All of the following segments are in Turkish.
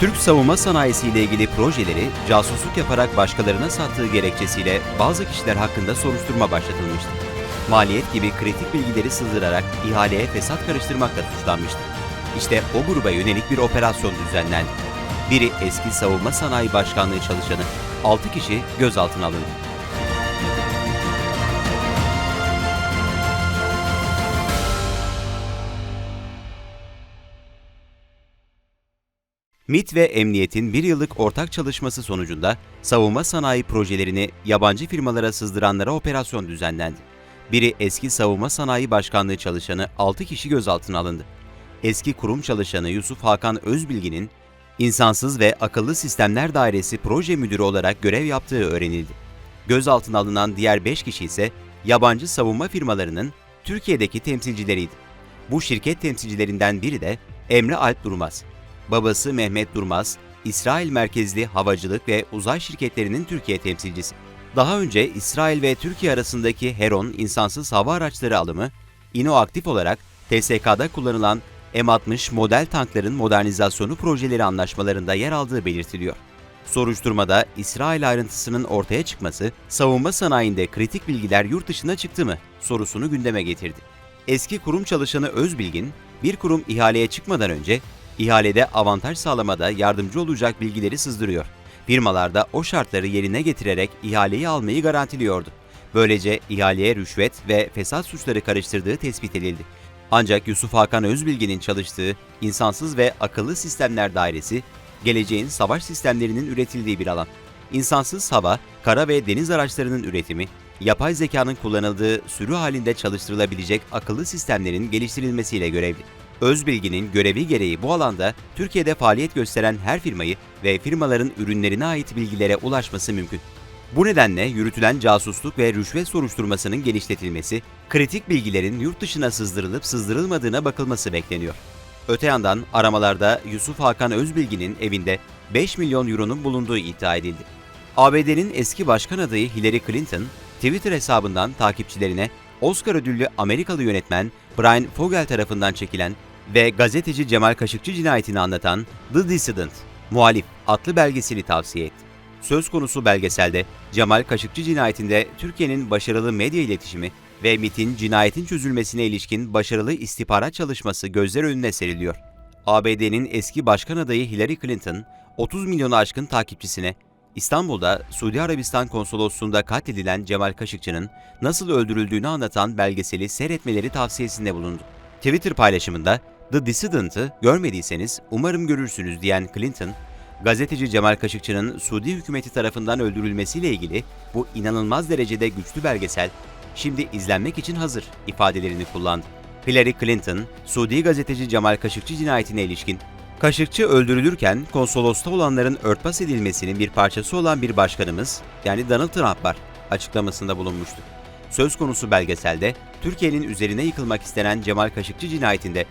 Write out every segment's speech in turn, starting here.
Türk savunma sanayisi ile ilgili projeleri casusluk yaparak başkalarına sattığı gerekçesiyle bazı kişiler hakkında soruşturma başlatılmıştı. Maliyet gibi kritik bilgileri sızdırarak ihaleye fesat karıştırmakla suçlanmıştı. İşte o gruba yönelik bir operasyon düzenlendi. Biri eski savunma sanayi başkanlığı çalışanı, 6 kişi gözaltına alındı. MİT ve Emniyet'in bir yıllık ortak çalışması sonucunda savunma sanayi projelerini yabancı firmalara sızdıranlara operasyon düzenlendi. Biri eski savunma sanayi başkanlığı çalışanı 6 kişi gözaltına alındı. Eski kurum çalışanı Yusuf Hakan Özbilgi'nin İnsansız ve Akıllı Sistemler Dairesi proje müdürü olarak görev yaptığı öğrenildi. Gözaltına alınan diğer 5 kişi ise yabancı savunma firmalarının Türkiye'deki temsilcileriydi. Bu şirket temsilcilerinden biri de Emre Alp Durmaz. Babası Mehmet Durmaz, İsrail merkezli havacılık ve uzay şirketlerinin Türkiye temsilcisi. Daha önce İsrail ve Türkiye arasındaki Heron insansız hava araçları alımı, inoaktif olarak TSK'da kullanılan M60 model tankların modernizasyonu projeleri anlaşmalarında yer aldığı belirtiliyor. Soruşturmada İsrail ayrıntısının ortaya çıkması, savunma sanayinde kritik bilgiler yurt dışına çıktı mı sorusunu gündeme getirdi. Eski kurum çalışanı Özbilgin, bir kurum ihaleye çıkmadan önce ihalede avantaj sağlamada yardımcı olacak bilgileri sızdırıyor. Firmalar da o şartları yerine getirerek ihaleyi almayı garantiliyordu. Böylece ihaleye rüşvet ve fesat suçları karıştırdığı tespit edildi. Ancak Yusuf Hakan Özbilgin'in çalıştığı İnsansız ve Akıllı Sistemler Dairesi, geleceğin savaş sistemlerinin üretildiği bir alan. İnsansız hava, kara ve deniz araçlarının üretimi, yapay zekanın kullanıldığı sürü halinde çalıştırılabilecek akıllı sistemlerin geliştirilmesiyle görevli. Özbilgi'nin görevi gereği bu alanda Türkiye'de faaliyet gösteren her firmayı ve firmaların ürünlerine ait bilgilere ulaşması mümkün. Bu nedenle yürütülen casusluk ve rüşvet soruşturmasının genişletilmesi, kritik bilgilerin yurt dışına sızdırılıp sızdırılmadığına bakılması bekleniyor. Öte yandan aramalarda Yusuf Hakan Özbilgi'nin evinde 5 milyon euronun bulunduğu iddia edildi. ABD'nin eski başkan adayı Hillary Clinton, Twitter hesabından takipçilerine Oscar ödüllü Amerikalı yönetmen Brian Fogel tarafından çekilen ve gazeteci Cemal Kaşıkçı cinayetini anlatan The Dissident, Muhalif adlı belgeseli tavsiye etti. Söz konusu belgeselde Cemal Kaşıkçı cinayetinde Türkiye'nin başarılı medya iletişimi ve MIT'in cinayetin çözülmesine ilişkin başarılı istihbarat çalışması gözler önüne seriliyor. ABD'nin eski başkan adayı Hillary Clinton, 30 milyonu aşkın takipçisine İstanbul'da Suudi Arabistan konsolosluğunda katledilen Cemal Kaşıkçı'nın nasıl öldürüldüğünü anlatan belgeseli seyretmeleri tavsiyesinde bulundu. Twitter paylaşımında The Dissident'ı görmediyseniz umarım görürsünüz diyen Clinton, gazeteci Cemal Kaşıkçı'nın Suudi hükümeti tarafından öldürülmesiyle ilgili bu inanılmaz derecede güçlü belgesel şimdi izlenmek için hazır ifadelerini kullandı. Hillary Clinton, Suudi gazeteci Cemal Kaşıkçı cinayetine ilişkin Kaşıkçı öldürülürken konsolosta olanların örtbas edilmesinin bir parçası olan bir başkanımız yani Donald Trump var açıklamasında bulunmuştu. Söz konusu belgeselde Türkiye'nin üzerine yıkılmak istenen Cemal Kaşıkçı cinayetinde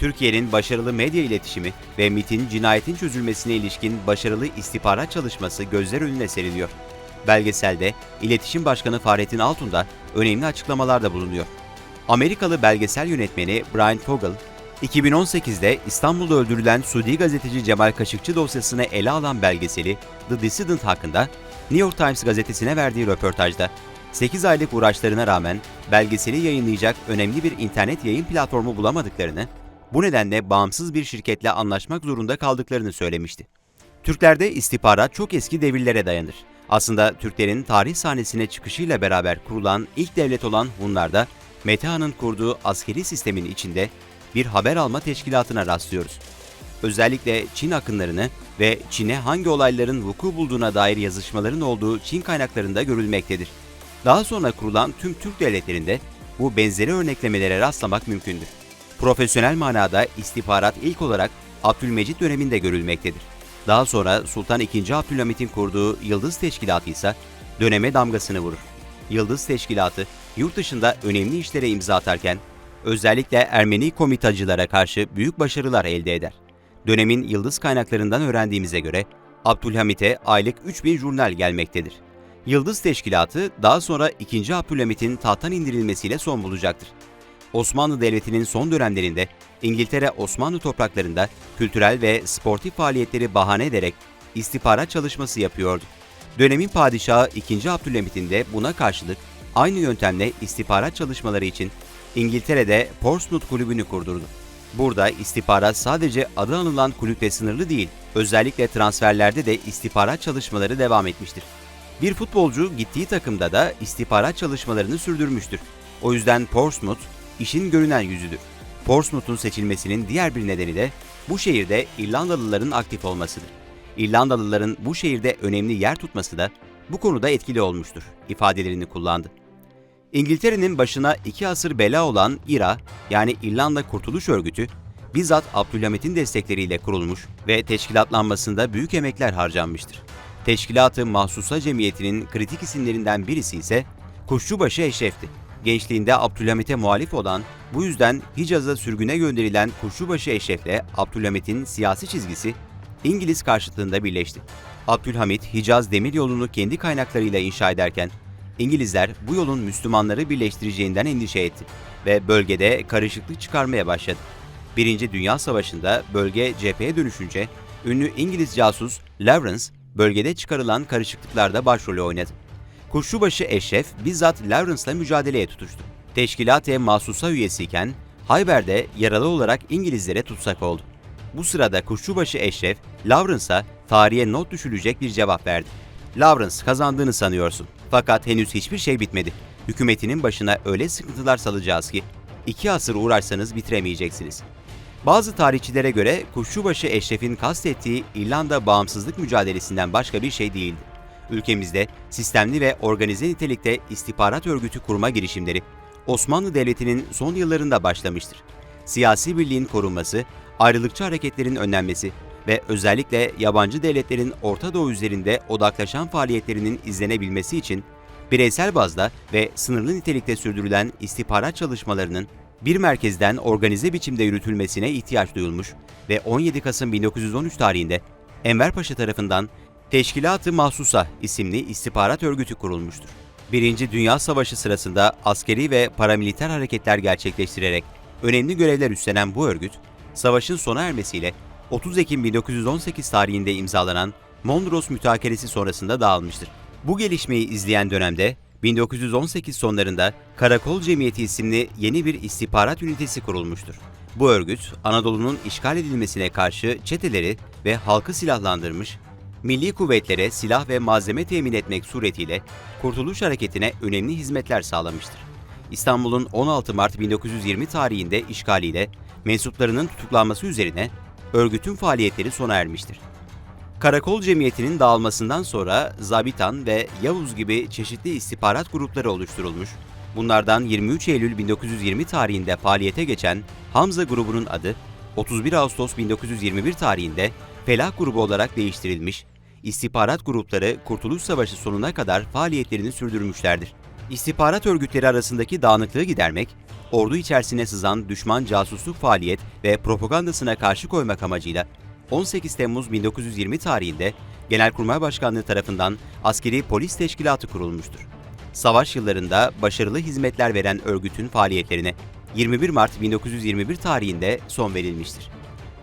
Türkiye'nin başarılı medya iletişimi ve MIT'in cinayetin çözülmesine ilişkin başarılı istihbarat çalışması gözler önüne seriliyor. Belgeselde İletişim Başkanı Fahrettin Altun da önemli açıklamalarda bulunuyor. Amerikalı belgesel yönetmeni Brian Fogel, 2018'de İstanbul'da öldürülen Suudi gazeteci Cemal Kaşıkçı dosyasını ele alan belgeseli The Dissident hakkında New York Times gazetesine verdiği röportajda 8 aylık uğraşlarına rağmen belgeseli yayınlayacak önemli bir internet yayın platformu bulamadıklarını, bu nedenle bağımsız bir şirketle anlaşmak zorunda kaldıklarını söylemişti. Türklerde istihbarat çok eski devirlere dayanır. Aslında Türklerin tarih sahnesine çıkışıyla beraber kurulan ilk devlet olan Hunlar'da Metehan'ın kurduğu askeri sistemin içinde bir haber alma teşkilatına rastlıyoruz. Özellikle Çin akınlarını ve Çin'e hangi olayların vuku bulduğuna dair yazışmaların olduğu Çin kaynaklarında görülmektedir. Daha sonra kurulan tüm Türk devletlerinde bu benzeri örneklemelere rastlamak mümkündür. Profesyonel manada istihbarat ilk olarak Abdülmecit döneminde görülmektedir. Daha sonra Sultan II. Abdülhamit'in kurduğu Yıldız Teşkilatı ise döneme damgasını vurur. Yıldız Teşkilatı yurt dışında önemli işlere imza atarken özellikle Ermeni komitacılara karşı büyük başarılar elde eder. Dönemin yıldız kaynaklarından öğrendiğimize göre Abdülhamit'e aylık 3000 jurnal gelmektedir. Yıldız Teşkilatı daha sonra 2. Abdülhamit'in tahttan indirilmesiyle son bulacaktır. Osmanlı Devleti'nin son dönemlerinde İngiltere Osmanlı topraklarında kültürel ve sportif faaliyetleri bahane ederek istihbarat çalışması yapıyordu. Dönemin padişahı 2. Abdülhamit'in de buna karşılık aynı yöntemle istihbarat çalışmaları için İngiltere'de Portsmouth Kulübü'nü kurdurdu. Burada istihbarat sadece adı anılan kulüple sınırlı değil, özellikle transferlerde de istihbarat çalışmaları devam etmiştir. Bir futbolcu gittiği takımda da istihbarat çalışmalarını sürdürmüştür. O yüzden Portsmouth işin görünen yüzüdür. Portsmouth'un seçilmesinin diğer bir nedeni de bu şehirde İrlandalıların aktif olmasıdır. İrlandalıların bu şehirde önemli yer tutması da bu konuda etkili olmuştur ifadelerini kullandı. İngiltere'nin başına iki asır bela olan İRA yani İrlanda Kurtuluş Örgütü bizzat Abdülhamit'in destekleriyle kurulmuş ve teşkilatlanmasında büyük emekler harcanmıştır. Teşkilatı Mahsusa Cemiyeti'nin kritik isimlerinden birisi ise Kuşçubaşı Eşref'ti. Gençliğinde Abdülhamit'e muhalif olan, bu yüzden Hicaz'a sürgüne gönderilen Kuşçubaşı Eşref'le Abdülhamit'in siyasi çizgisi İngiliz karşıtlığında birleşti. Abdülhamit, Hicaz demiryolunu kendi kaynaklarıyla inşa ederken, İngilizler bu yolun Müslümanları birleştireceğinden endişe etti ve bölgede karışıklık çıkarmaya başladı. Birinci Dünya Savaşı'nda bölge cepheye dönüşünce ünlü İngiliz casus Lawrence bölgede çıkarılan karışıklıklarda başrolü oynadı. Kuşçubaşı Eşref bizzat Lawrence'la mücadeleye tutuştu. Teşkilat-e Mahsusa üyesiyken Hayber'de yaralı olarak İngilizlere tutsak oldu. Bu sırada Kuşçubaşı Eşref, Lawrence'a tarihe not düşülecek bir cevap verdi. Lawrence kazandığını sanıyorsun. Fakat henüz hiçbir şey bitmedi. Hükümetinin başına öyle sıkıntılar salacağız ki iki asır uğraşsanız bitiremeyeceksiniz. Bazı tarihçilere göre Kuşçubaşı Eşref'in kastettiği İrlanda bağımsızlık mücadelesinden başka bir şey değildi. Ülkemizde sistemli ve organize nitelikte istihbarat örgütü kurma girişimleri Osmanlı Devleti'nin son yıllarında başlamıştır. Siyasi birliğin korunması, ayrılıkçı hareketlerin önlenmesi ve özellikle yabancı devletlerin Orta Doğu üzerinde odaklaşan faaliyetlerinin izlenebilmesi için bireysel bazda ve sınırlı nitelikte sürdürülen istihbarat çalışmalarının bir merkezden organize biçimde yürütülmesine ihtiyaç duyulmuş ve 17 Kasım 1913 tarihinde Enver Paşa tarafından Teşkilat-ı Mahsusa isimli istihbarat örgütü kurulmuştur. Birinci Dünya Savaşı sırasında askeri ve paramiliter hareketler gerçekleştirerek önemli görevler üstlenen bu örgüt, savaşın sona ermesiyle 30 Ekim 1918 tarihinde imzalanan Mondros Mütakeresi sonrasında dağılmıştır. Bu gelişmeyi izleyen dönemde 1918 sonlarında Karakol Cemiyeti isimli yeni bir istihbarat ünitesi kurulmuştur. Bu örgüt, Anadolu'nun işgal edilmesine karşı çeteleri ve halkı silahlandırmış, milli kuvvetlere silah ve malzeme temin etmek suretiyle Kurtuluş Hareketi'ne önemli hizmetler sağlamıştır. İstanbul'un 16 Mart 1920 tarihinde işgaliyle mensuplarının tutuklanması üzerine örgütün faaliyetleri sona ermiştir. Karakol Cemiyeti'nin dağılmasından sonra Zabitan ve Yavuz gibi çeşitli istihbarat grupları oluşturulmuş. Bunlardan 23 Eylül 1920 tarihinde faaliyete geçen Hamza grubunun adı 31 Ağustos 1921 tarihinde Felah grubu olarak değiştirilmiş. İstihbarat grupları Kurtuluş Savaşı sonuna kadar faaliyetlerini sürdürmüşlerdir. İstihbarat örgütleri arasındaki dağınıklığı gidermek, ordu içerisine sızan düşman casusluk faaliyet ve propagandasına karşı koymak amacıyla 18 Temmuz 1920 tarihinde Genelkurmay Başkanlığı tarafından askeri polis teşkilatı kurulmuştur. Savaş yıllarında başarılı hizmetler veren örgütün faaliyetlerine 21 Mart 1921 tarihinde son verilmiştir.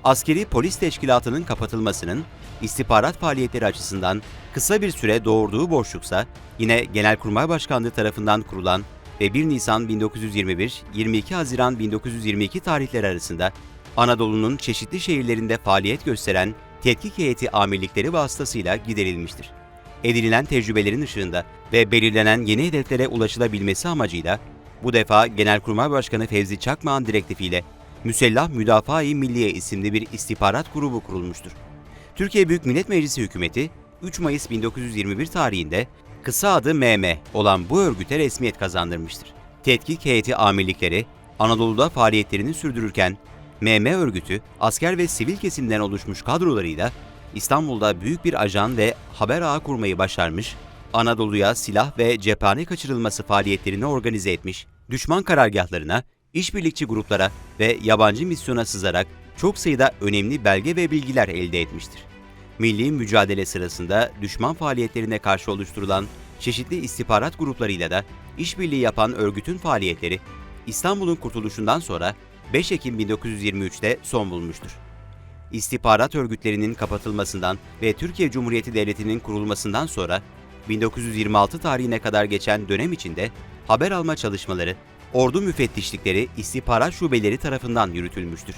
Askeri polis teşkilatının kapatılmasının istihbarat faaliyetleri açısından kısa bir süre doğurduğu boşluksa yine Genelkurmay Başkanlığı tarafından kurulan ve 1 Nisan 1921-22 Haziran 1922 tarihleri arasında Anadolu'nun çeşitli şehirlerinde faaliyet gösteren tetkik heyeti amirlikleri vasıtasıyla giderilmiştir. Edinilen tecrübelerin ışığında ve belirlenen yeni hedeflere ulaşılabilmesi amacıyla bu defa Genelkurmay Başkanı Fevzi Çakmağ'ın direktifiyle Müsellah Müdafaa-i Milliye isimli bir istihbarat grubu kurulmuştur. Türkiye Büyük Millet Meclisi hükümeti 3 Mayıs 1921 tarihinde kısa adı MM olan bu örgüte resmiyet kazandırmıştır. Tetkik heyeti amirlikleri Anadolu'da faaliyetlerini sürdürürken MM örgütü asker ve sivil kesimden oluşmuş kadrolarıyla İstanbul'da büyük bir ajan ve haber ağı kurmayı başarmış, Anadolu'ya silah ve cephane kaçırılması faaliyetlerini organize etmiş, düşman karargahlarına, işbirlikçi gruplara ve yabancı misyona sızarak çok sayıda önemli belge ve bilgiler elde etmiştir. Milli mücadele sırasında düşman faaliyetlerine karşı oluşturulan çeşitli istihbarat gruplarıyla da işbirliği yapan örgütün faaliyetleri, İstanbul'un kurtuluşundan sonra 5 Ekim 1923'te son bulmuştur. İstihbarat örgütlerinin kapatılmasından ve Türkiye Cumhuriyeti Devleti'nin kurulmasından sonra 1926 tarihine kadar geçen dönem içinde haber alma çalışmaları ordu müfettişlikleri istihbarat şubeleri tarafından yürütülmüştür.